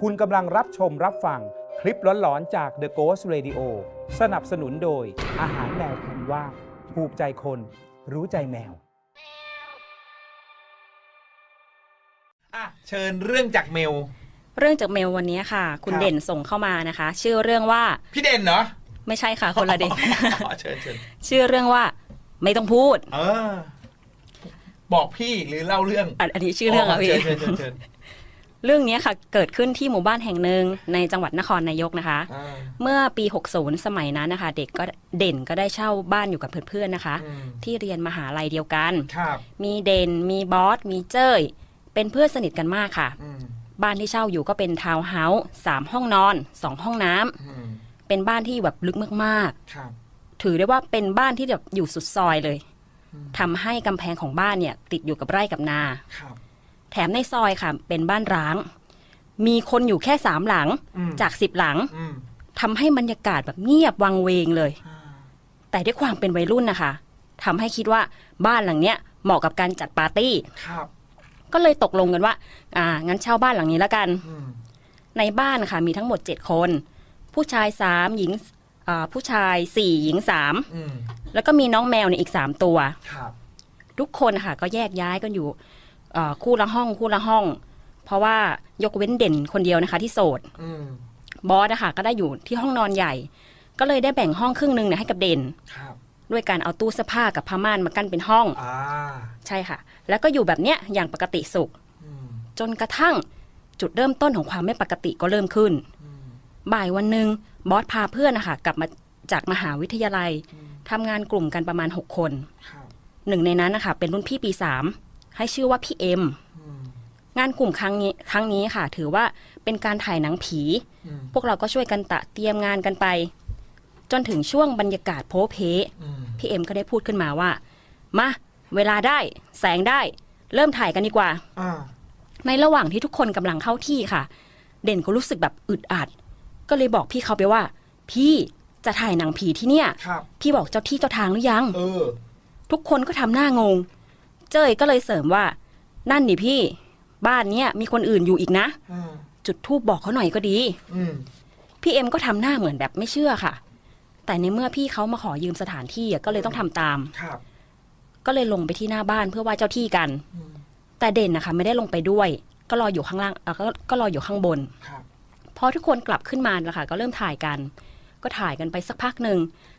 คุณกำลังรับชมรับฟังคลิปหลอนๆจาก The Ghost Radio สนับสนุนโดย อาหารแมวคุณว่าถูกใจคน รู้ใจแมว อะ เชิญเรื่องจากเมล เรื่องจากเมลวันนี้ค่ะ คุณครับ เด่นส่งเข้ามานะคะ ชื่อเรื่องว่าพี่เด่นเหรอไม่ใช่ค่ะคนละเด่น อ๋อเชิญเชิญชื่อเรื่องว่าไม่ต้องพูดเออ บอกพี่หรือเล่าเรื่องอันอันนี้ชื่อเรื่องอะพี่ เชิญเชิญเชิญเชิญ เรื่องนี้ค่ะเกิดขึ้นที่หมู่บ้านแห่งหนึ่งในจังหวัดนครนายกนะคะอ่าเมื่อปี 60 สมัยนั้นนะคะ เด็กก็เด่นก็ได้เช่าบ้านอยู่กับเพื่อนๆนะคะอืมที่เรียนมหาลัยเดียวกันครับมีเด่นมีบอสมีเจ้ย เป็นเพื่อนสนิทกันมากค่ะอืมบ้านที่เช่าอยู่ก็เป็นทาวน์เฮาส์สามห้องนอนสองห้องน้ำอืมเป็นบ้านที่แบบลึกมากๆครับถือได้ว่าเป็นบ้านที่แบบอยู่สุดซอยเลยอืมทำให้กำแพงของบ้านเนี่ย ติดอยู่กับไร่กับนาครับ แถมในซอยค่ะ เป็นบ้านร้าง มีคนอยู่แค่สามหลังอืมจากสิบหลังอืมทำให้บรรยากาศแบบเงียบวังเวงเลยอ่าแต่ด้วยความเป็นวัยรุ่นนะคะทำให้คิดว่าบ้านหลังเนี้ยเหมาะกับการจัดปาร์ตี้ครับก็เลยตกลงกันว่า อ่า งั้นเช่าบ้านหลังนี้แล้วกันอืมในบ้านค่ะ มีทั้งหมดเจ็ดคน ผู้ชายสามหญิงอ่าผู้ชายสี่หญิงสามอืมแล้วก็มีน้องแมวเนี่ยอีกสามตัวครับทุกคนค่ะ ก็แยกย้ายกันอยู่เอ่อ คู่ละห้องคู่ละห้อง เพราะว่ายกเว้นเด่นคนเดียวนะคะที่โสดอืมบอสนะคะก็ได้อยู่ที่ห้องนอนใหญ่ ก็เลยได้แบ่งห้องครึ่งหนึ่งเนี่ยให้กับเด่นครับด้วยการเอาตู้เสื้อผ้ากับผ้าม่านมากั้นเป็นห้องอ่าใช่ค่ะ แล้วก็อยู่แบบเนี้ยอย่างปกติสุขอืมจนกระทั่งจุดเริ่มต้นของความไม่ปกติก็เริ่มขึ้นอืมบ่ายวันหนึ่งบอสพาเพื่อนนะคะกลับมาจากมหาวิทยาลัยทำงานกลุ่มกันประมาณ6คนครับหนึ่งในนั้นนะคะเป็นรุ่นพี่ปีสาม ให้ชื่อว่าพี่เอ็มอืมงานกลุ่มครั้งนี้ครั้งนี้ค่ะ ถือว่าเป็นการถ่ายหนังผีอืมพวกเราก็ช่วยกันตะเตรียมงานกันไป จนถึงช่วงบรรยากาศโพเพอืมพี่เอ็มก็ได้พูดขึ้นมาว่า มาเวลาได้ แสงได้ เริ่มถ่ายกันดีกว่าอ่าในระหว่างที่ทุกคนกำลังเข้าที่ค่ะ เด่นก็รู้สึกแบบอึดอัด ก็เลยบอกพี่เขาไปว่า พี่จะถ่ายหนังผีที่เนี่ยครับพี่บอกเจ้าที่เจ้าทางหรือยังเออทุกคนก็ทำหน้างง เจ้ยก็เลยเสริมว่า นั่นดิพี่ บ้านเนี้ยมีคนอื่นอยู่อีกนะอ่าจุดทูบบอกเขาหน่อยก็ดี อืมพี่เอ็มก็ทำหน้าเหมือนแบบไม่เชื่อค่ะ แต่ในเมื่อพี่เขามาขอยืมสถานที่อะก็เลยต้องทำตาม ครับก็เลยลงไปที่หน้าบ้านเพื่อไหว้เจ้าที่กัน อืมแต่เด่นนะคะ ไม่ได้ลงไปด้วย ก็รออยู่ข้างล่างเอ่อก็ก็รออยู่ข้างบน ครับพอทุกคนกลับขึ้นมาแล้วค่ะ ก็เริ่มถ่ายกัน ก็ถ่ายกันไปสักพักหนึ่ง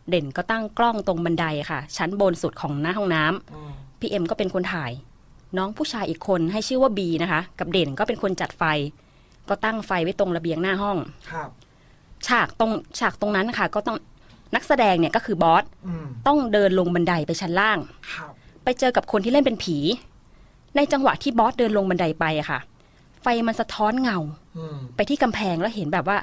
เด่นก็ตั้งกล้องตรงบันไดค่ะ ชั้นบนสุดของหน้าห้องน้ำอืม พี่เอ็มก็เป็นคนถ่าย น้องผู้ชายอีกคนให้ชื่อว่าบีนะคะ กับเด่นก็เป็นคนจัดไฟ ก็ตั้งไฟไว้ตรงระเบียงหน้าห้อง ครับ ฉากตรงฉากตรงนั้นนะคะก็ต้องนักแสดงเนี่ยก็คือบอสอืมต้องเดินลงบันไดไปชั้นล่าง ครับ ไปเจอกับคนที่เล่นเป็นผี ในจังหวะที่บอสเดินลงบันไดไปอะค่ะ ไฟมันสะท้อนเงา อืมไปที่กำแพงแล้วเห็นแบบว่า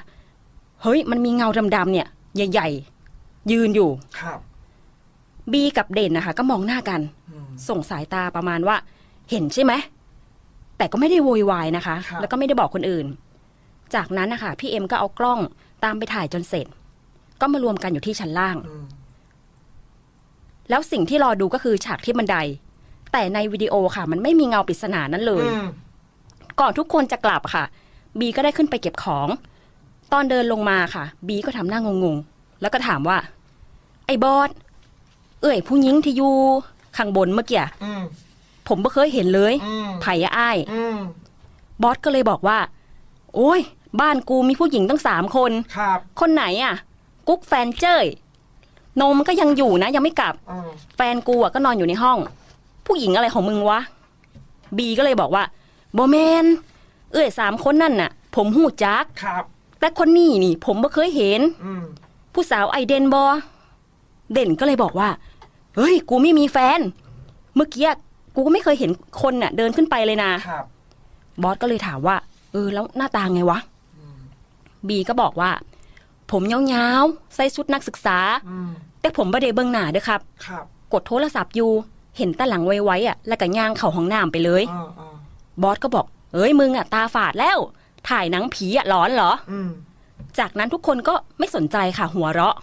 เฮ้ย มันมีเงาดำๆเนี่ย ใหญ่ ๆ ยืนอยู่ ครับ บีกับเด่นนะคะ ก็มองหน้ากันอืมส่งสายตาประมาณว่า เห็นใช่ไหมแต่ก็ไม่ได้โวยวายนะคะครับแล้วก็ไม่ได้บอกคนอื่น จากนั้นนะคะพี่เอ็มก็เอากล้องตามไปถ่ายจนเสร็จ ก็มารวมกันอยู่ที่ชั้นล่างอืมแล้วสิ่งที่รอดูก็คือฉากที่บันได แต่ในวิดีโอค่ะ มันไม่มีเงาปริศนานั้นเลยอืมก่อนทุกคนจะกลับค่ะ บีก็ได้ขึ้นไปเก็บของ ตอนเดินลงมาค่ะ บีก็ทำหน้างงๆ แล้วก็ถามว่า ไอ้บอส เอ้ยผู้หญิงที่อยู่ข้างบนเมื่อกี้อืมผมไม่เคยเห็นเลยอืมไผ่อะอ้าย อืมบอสก็เลยบอกว่า โอ้ย บ้านกูมีผู้หญิงตั้งสามคน ครับคนไหนอะ กุ๊กแฟนเจ้ยนมก็ยังอยู่นะ ยังไม่กลับ อืมแฟนกูอะก็นอนอยู่ในห้อง ผู้หญิงอะไรของมึงวะ บีก็เลยบอกว่าโบแมน เอ้ยสามคนนั่นน่ะ ผมหูจัก ครับแต่คนนี้นี่ ผมไม่เคยเห็น อืมผู้สาวไอเดนบอเด่นก็เลยบอกว่า เฮ้ย กูไม่มีแฟน เมื่อกี้กูก็ไม่เคยเห็นคนน่ะ เดินขึ้นไปเลยนะ ครับ บอสก็เลยถามว่า เออ แล้วหน้าตาไงวะ บีก็บอกว่า ผมยาวๆ ใส่ชุดนักศึกษา อืมแต่ผมไม่ได้เบื้องหน้าเด้อครับ ครับกดโทรศัพท์อยู่ เห็นแต่หลังไว้ๆอะ แล้วก็ย่างเข่าห้องน้ำไปเลย อ่าอ่าบอสก็บอก เอ้ยมึงอะตาฝาดแล้ว ถ่ายหนังผีอะหลอนเหรอ อืมจากนั้นทุกคนก็ไม่สนใจค่ะหัวเราะ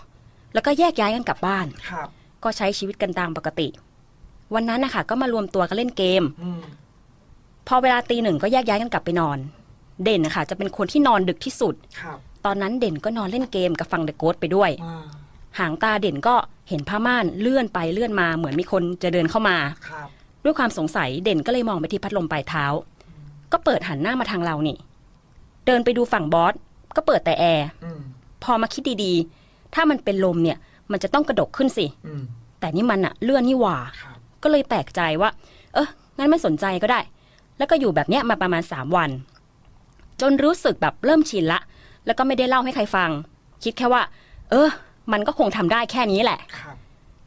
แล้วก็แยกย้ายกันกลับบ้าน ครับ ก็ใช้ชีวิตกันตามปกติ วันนั้นนะคะก็มารวมตัวกันเล่นเกมอืมพอเวลาตีหนึ่งก็แยกย้ายกันกลับไปนอน เด่นนะคะจะเป็นคนที่นอนดึกที่สุดครับตอนนั้นเด่นก็นอนเล่นเกมกับฟังเดอะโกสไปด้วยอ่าหางตาเด่นก็เห็นผ้าม่านเลื่อนไปเลื่อนมาเหมือนมีคนจะเดินเข้ามาครับด้วยความสงสัยเด่นก็เลยมองไปที่พัดลมปลายเท้า ก็เปิดหันหน้ามาทางเรานี่ เดินไปดูฝั่งบอสก็เปิดแต่แอร์อืมพอมาคิดดีๆ ถ้ามันเป็นลมเนี่ย มันจะต้องกระดกขึ้นสิอืมแต่นี่มันอะเลื่อนนี่หว่าครับก็เลยแปลกใจว่า เอองั้นไม่สนใจก็ได้ แล้วก็อยู่แบบเนี้ยมาประมาณสามวัน จนรู้สึกแบบเริ่มชินละ แล้วก็ไม่ได้เล่าให้ใครฟัง คิดแค่ว่า เออ มันก็คงทำได้แค่นี้แหละครับ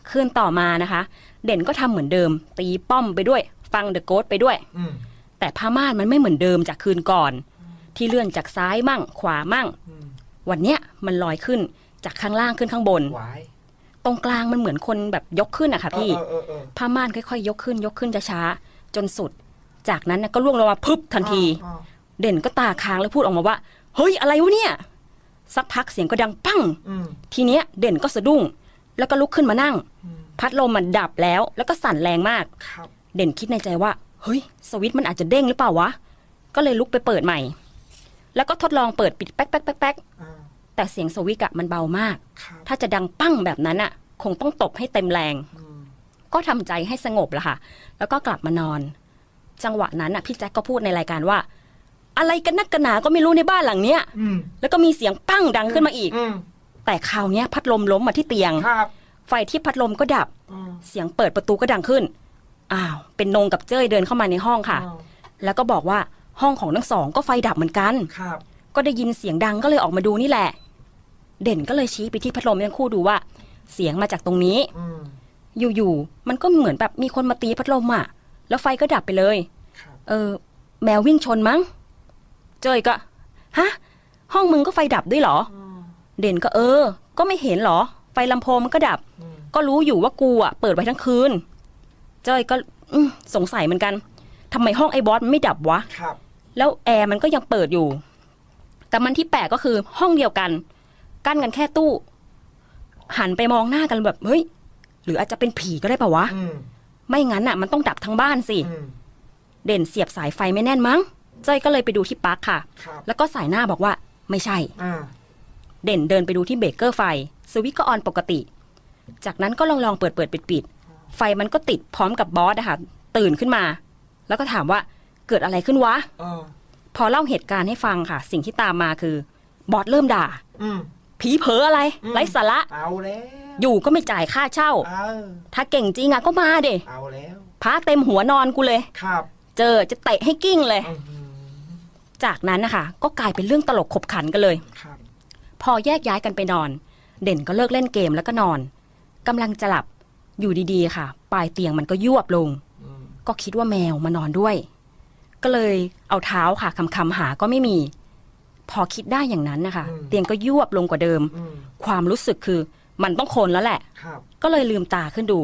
คืนต่อมานะคะ เด่นก็ทำเหมือนเดิม ตีป้อมไปด้วย ฟังเดอะโกสไปด้วยอืมแต่ผ้าม่านมันไม่เหมือนเดิมจากคืนก่อน ที่เลื่อนจากซ้ายมั่ง ขวามั่งอืมวันเนี้ยมันลอยขึ้นจากข้างล่างขึ้นข้างบนหวาย ตรงกลางมันเหมือนคนแบบยกขึ้นอะค่ะพี่เออเออเออผ้าม่านค่อยๆ ยกขึ้น ยกขึ้นช้าๆจนสุด จากนั้นน่ะก็ล่วงลงมาพึบทันทีอ่าเด่นก็ตาค้างแล้วพูดออกมาว่า เฮ้ยอะไรวะเนี่ย สักพักเสียงก็ดังปั้งอืมทีเนี้ยเด่นก็สะดุ้ง แล้วก็ลุกขึ้นมานั่งอืมพัดลมมันดับแล้ว แล้วก็สั่นแรงมากครับเด่นคิดในใจว่า เฮ้ย สวิตช์มันอาจจะเด้งหรือเปล่าวะ ก็เลยลุกไปเปิดใหม่ แล้วก็ทดลองเปิดปิดแป๊กแป๊กแป๊ก แป๊กอ่าแต่เสียงสวิตช์อะมันเบามากครับถ้าจะดังปั้งแบบนั้นอะคงต้องตบให้เต็มแรงอืมก็ทำใจให้สงบละค่ะ แล้วก็กลับมานอน จังหวะนั้นอะพี่แจ็คก็พูดในรายการว่า อะไรกันนักกันหนาก็ไม่รู้ในบ้านหลังเนี้ยอืมแล้วก็มีเสียงปั้งดังขึ้นมาอีกอืมแต่คราวเนี้ยพัดลมล้มมาที่เตียงครับไฟที่พัดลมก็ดับอืมเสียงเปิดประตูก็ดังขึ้น อ้าว เป็นนงกับเจ้ยเดินเข้ามาในห้องค่ะอ่าแล้วก็บอกว่าห้องของทั้งสองก็ไฟดับเหมือนกัน ครับ ก็ได้ยินเสียงดังก็เลยออกมาดูนี่แหละ เด่นก็เลยชี้ไปที่พัดลมทั้งคู่ดูว่า เสียงมาจากตรงนี้อืมอยู่ๆมันก็เหมือนแบบมีคนมาตีพัดลมอะ แล้วไฟก็ดับไปเลยครับเออ แมววิ่งชนมั้ง เจยก็ฮะห้องมึงก็ไฟดับด้วยเหรออืมเด่นก็เออ ก็ไม่เห็นเหรอ ไฟลำโพงมันก็ดับอืมก็รู้อยู่ว่ากูอะเปิดไว้ทั้งคืน เจยก็อืมสงสัยเหมือนกันทำไมห้องไอ้บอสมันไม่ดับวะครับแล้วแอร์มันก็ยังเปิดอยู่ แต่มันที่แปลกก็คือห้องเดียวกัน กั้นกันแค่ตู้ หันไปมองหน้ากันแบบเฮ้ย หรืออาจจะเป็นผีก็ได้ปะวะอืมไม่งั้นอะ มันต้องดับทั้งบ้านสิอืมเด่นเสียบสายไฟไม่แน่นมั้งเจ้ยก็เลยไปดูที่ปลั๊กค่ะครับแล้วก็สายหน้าบอกว่าไม่ใช่อ่าเด่นเดินไปดูที่เบรกเกอร์ไฟ สวิตช์ก็ออนปกติ จากนั้นก็ลองลองๆเปิดเปิดปิดปิดไฟมันก็ติดพร้อมกับบอสอะค่ะตื่นขึ้นมา แล้วก็ถามว่าเกิดอะไรขึ้นวะเออพอเล่าเหตุการณ์ให้ฟังค่ะ สิ่งที่ตามมาคือบอสเริ่มด่าอืม ผีเผลออะไรอืมไร้สาระเอาแล้วอยู่ก็ไม่จ่ายค่าเช่าเออถ้าเก่งจริงอะก็มาเดเอาแล้วพาเต็มหัวนอนกูเลยครับ เจอจะเตะให้กิ้งเลยอื้อหือจากนั้นนะคะก็กลายเป็นเรื่องตลกขบขันกันเลยครับพอแยกย้ายกันไปนอน เด่นก็เลิกเล่นเกมแล้วก็นอนกำลังจะหลับอยู่ดีๆค่ะ ปลายเตียงมันก็ยวบลงอืมก็คิดว่าแมวมานอนด้วย ก็เลยเอาเท้าค่ะคำๆหาก็ไม่มี พอคิดได้อย่างนั้นนะคะ เตียงก็ยวบลงกว่าเดิมอืมความรู้สึกคือมันต้องคนแล้วแหละครับก็เลยลืมตาขึ้นดู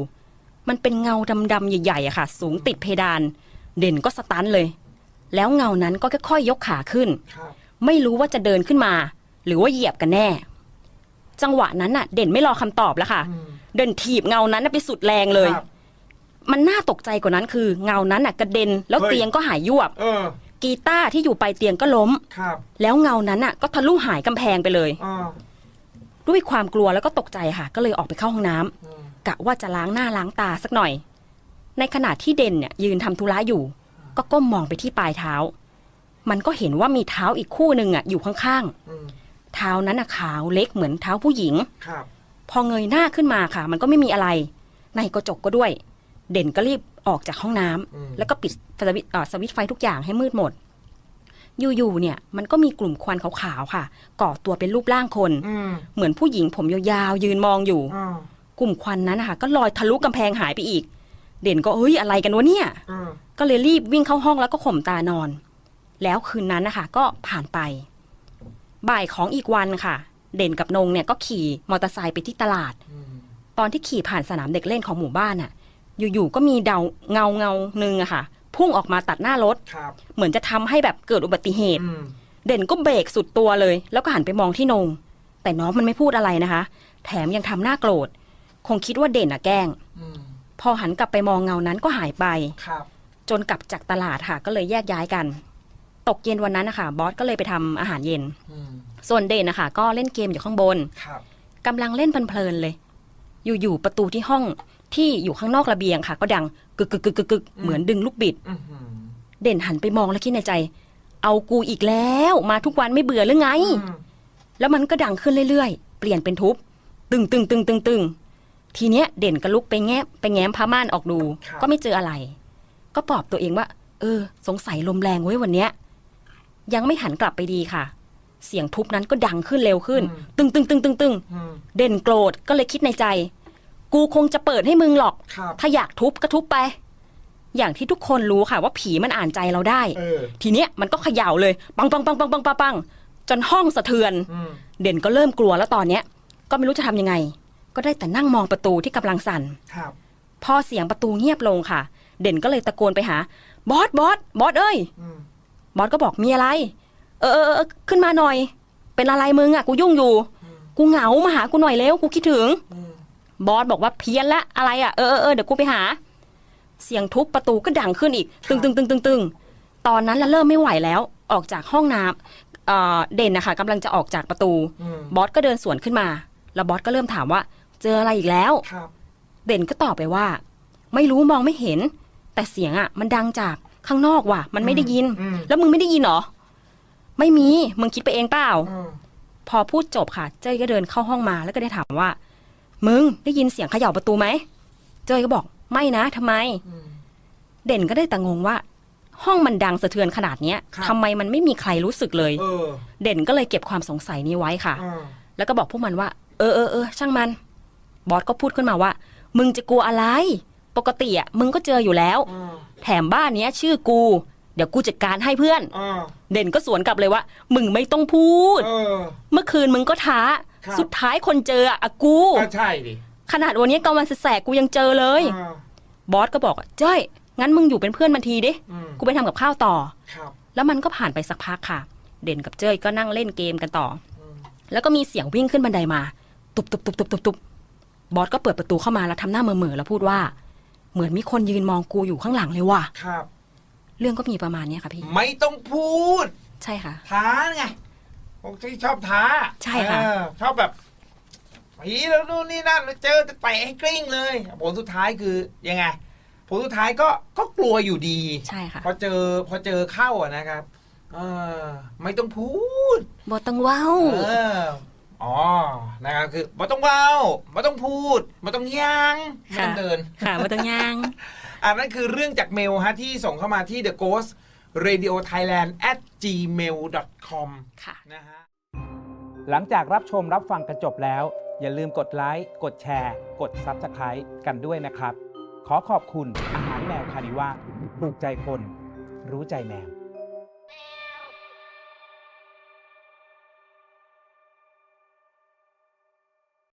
มันเป็นเงาดำๆใหญ่ๆอะค่ะ สูงติดเพดาน เด่นก็สตันเลย แล้วเงานั้นก็ค่อยๆยกขาขึ้นครับไม่รู้ว่าจะเดินขึ้นมา หรือว่าเหยียบกันแน่ จังหวะนั้นน่ะ เด่นไม่รอคำตอบแล้วค่ะอืมเด่นถีบเงานั้นน่ะไปสุดแรงเลยครับมันน่าตกใจกว่านั้นคือ เงานั้นน่ะกระเด็นแล้วเฮ้ยเตียงก็หายยวบเออ กีตาร์ที่อยู่ปลายเตียงก็ล้ม ครับแล้วเงานั้นน่ะก็ทะลุหายกำแพงไปเลย อ่าด้วยความกลัวแล้วก็ตกใจค่ะ ก็เลยออกไปเข้าห้องน้ำอืมกะว่าจะล้างหน้าล้างตาสักหน่อย ในขณะที่เด่นเนี่ยยืนทำธุระอยู่ ก็ก้มมองไปที่ปลายเท้า มันก็เห็นว่ามีเท้าอีกคู่หนึ่งอะอยู่ข้างอืมๆ เท้านั้นอะขาวเล็กเหมือนเท้าผู้หญิง ครับ พอเงยหน้าขึ้นมาค่ะ มันก็ไม่มีอะไร ในกระจกก็ด้วย เด่นก็รีบ ออกจากห้องน้ำอืมแล้วก็ปิดสวิตช์เอ่อสวิตช์ไฟทุกอย่างให้มืดหมด อยู่ๆเนี่ย มันก็มีกลุ่มควันขาวๆค่ะ ก่อตัวเป็นรูปร่างคนอืมเหมือนผู้หญิงผมยาวๆยืนมองอยู่อ่ากลุ่มควันนั้นนะคะก็ลอยทะลุกำแพงหายไปอีก เด่นก็เฮ้ยอะไรกันวะเนี่ยอ่าก็เลยรีบวิ่งเข้าห้องแล้วก็ข่มตานอน แล้วคืนนั้นนะคะก็ผ่านไป บ่ายของอีกวันค่ะ เด่นกับนงเนี่ยก็ขี่มอเตอร์ไซค์ไปที่ตลาดอืมตอนที่ขี่ผ่านสนามเด็กเล่นของหมู่บ้านน่ะ อยู่ๆก็มีเดาเงาเงาหนึ่งอะค่ะ พุ่งออกมาตัดหน้ารถครับเหมือนจะทำให้แบบเกิดอุบัติเหตุอืมเด่นก็เบรกสุดตัวเลย แล้วก็หันไปมองที่นง แต่น้องมันไม่พูดอะไรนะคะ แถมยังทำหน้าโกรธ คงคิดว่าเด่นอะแกล้งอืมพอหันกลับไปมองเงานั้นก็หายไปครับ จนกลับจากตลาดค่ะ ก็เลยแยกย้ายกัน ตกเย็นวันนั้นนะคะบอสก็เลยไปทำอาหารเย็นอืมส่วนเด่นนะคะก็เล่นเกมอยู่ข้างบนครับกำลังเล่นเพลินๆเลย อยู่ๆประตูที่ห้อง ที่อยู่ข้างนอกระเบียงค่ะ ก็ดังกึกกึกกึกกึกกึกเหมือนดึงลูกบิดอื้อหือเด่นหันไปมองแล้วคิดในใจ เอากูอีกแล้วมาทุกวันไม่เบื่อหรือไงอืมแล้วมันก็ดังขึ้นเรื่อยๆ เปลี่ยนเป็นทุบ ตึงตึงตึงตึงตึงทีเนี้ยเด่นก็ลุกไปแงบไปแง้มผ้าม่านออกดู ก็ไม่เจออะไร ก็ปลอบตัวเองว่า เออ สงสัยลมแรงเว้ยวันเนี้ย ยังไม่หันกลับไปดีค่ะ เสียงทุบนั้นก็ดังขึ้นเร็วขึ้น ตึงตึงตึงตึงตึงอืมเด่นโกรธก็เลยคิดในใจ กูคงจะเปิดให้มึงหรอก ครับถ้าอยากทุบก็ทุบไป อย่างที่ทุกคนรู้ค่ะว่าผีมันอ่านใจเราได้ เออทีเนี้ยมันก็เขย่าเลย ปังปังปังปังปังปังปังจนห้องสะเทือน อืมเด่นก็เริ่มกลัวแล้วตอนเนี้ย ก็ไม่รู้จะทำยังไง ก็ได้แต่นั่งมองประตูที่กำลังสั่น ครับพอเสียงประตูเงียบลงค่ะ เด่นก็เลยตะโกนไปหา บอสบอสบอสเอ้ย อืมบอสก็บอกมีอะไร เออเออเออขึ้นมาหน่อย เป็นอะไรมึงอะ กูยุ่งอยู่กูเหงามาหากูหน่อยเร็ว กูคิดถึง อืม บอสบอกว่าเพี้ยนละอะไรอะเออเออเออเดี๋ยวกูไปหา เสียงทุบประตูก็ดังขึ้นอีก ตึงตึงตึงตึงตึงตอนนั้นละเริ่มไม่ไหวแล้ว ออกจากห้องน้ำเอ่อเด่นนะคะกำลังจะออกจากประตูอืมบอสก็เดินสวนขึ้นมา แล้วบอสก็เริ่มถามว่า เจออะไรอีกแล้วครับเด่นก็ตอบไปว่า ไม่รู้มองไม่เห็น แต่เสียงอะ มันดังจากข้างนอกว่ะ มันไม่ได้ยินอืมแล้วมึงไม่ได้ยินเหรอ ไม่มี มึงคิดไปเองเปล่าอืมพอพูดจบค่ะ เจ้ยก็เดินเข้าห้องมาแล้วก็ได้ถามว่า มึงได้ยินเสียงเขย่าประตูไหม เจ้ยก็บอกไม่นะทำไมอืมเด่นก็ได้แต่งงว่า ห้องมันดังสะเทือนขนาดเนี้ยครับทำไมมันไม่มีใครรู้สึกเลยเออเด่นก็เลยเก็บความสงสัยนี้ไว้ค่ะอ่าแล้วก็บอกพวกมันว่า เออเออเออช่างมัน บอสก็พูดขึ้นมาว่า มึงจะกลัวอะไร ปกติอะมึงก็เจออยู่แล้วอ่าแถมบ้านเนี้ย ชื่อกู เดี๋ยวกูจัดการให้เพื่อนอ่าเด่นก็สวนกลับเลยว่า มึงไม่ต้องพูดเออเมื่อคืนมึงก็ท้าครับ สุดท้ายคนเจออะอะกูก็ใช่ดิขนาดวันนี้กลางวันแสกๆกูยังเจอเลยอ่าบอสก็บอกว่าเจ้ยงั้นมึงอยู่เป็นเพื่อนมันทีดิอืมกูไปทำกับข้าวต่อครับแล้วมันก็ผ่านไปสักพักค่ะ เด่นกับเจ้ยก็นั่งเล่นเกมกันต่ออืมแล้วก็มีเสียงวิ่งขึ้นบันไดมา ตุบตุบตุบตุบตุบตุบบอสก็เปิดประตูเข้ามาแล้วทำหน้าเหม่อๆแล้วพูดว่า เหมือนมีคนยืนมองกูอยู่ข้างหลังเลยว่ะครับ เรื่องก็มีประมาณเนี้ยค่ะพี่ ไม่ต้องพูด ใช่ค่ะท้าไง พวกที่ชอบท้าใช่ค่ะ เออชอบแบบผีแล้วนู่นนี่นั่นแล้วเจอจะเตะให้กลิ้งเลยผลสุดท้ายคือยังไงผลสุดท้ายก็ก็กลัวอยู่ดี ใช่ค่ะพอเจอพอเจอเข้าอะนะครับเออไม่ต้องพูดบอสต้องเว้าเอออ๋อ นะครับ คือไม่ต้องเว้าไม่ต้องพูดไม่ต้องย่างไม่ต้องค่ะเดิน ค่ะบอสต้องย่างอันนั้นคือเรื่องจากเมลฮะที่ส่งเข้ามาที่ the ghost radio thailand at gmail com ค่ะนะฮะหลังจากรับชมรับฟังกันจบแล้ว อย่าลืมกดไลค์กดแชร์ กด Subscribe กันด้วยนะครับ ขอขอบคุณอาหารแมวคานิว่าถูกใจคน รู้ใจแมว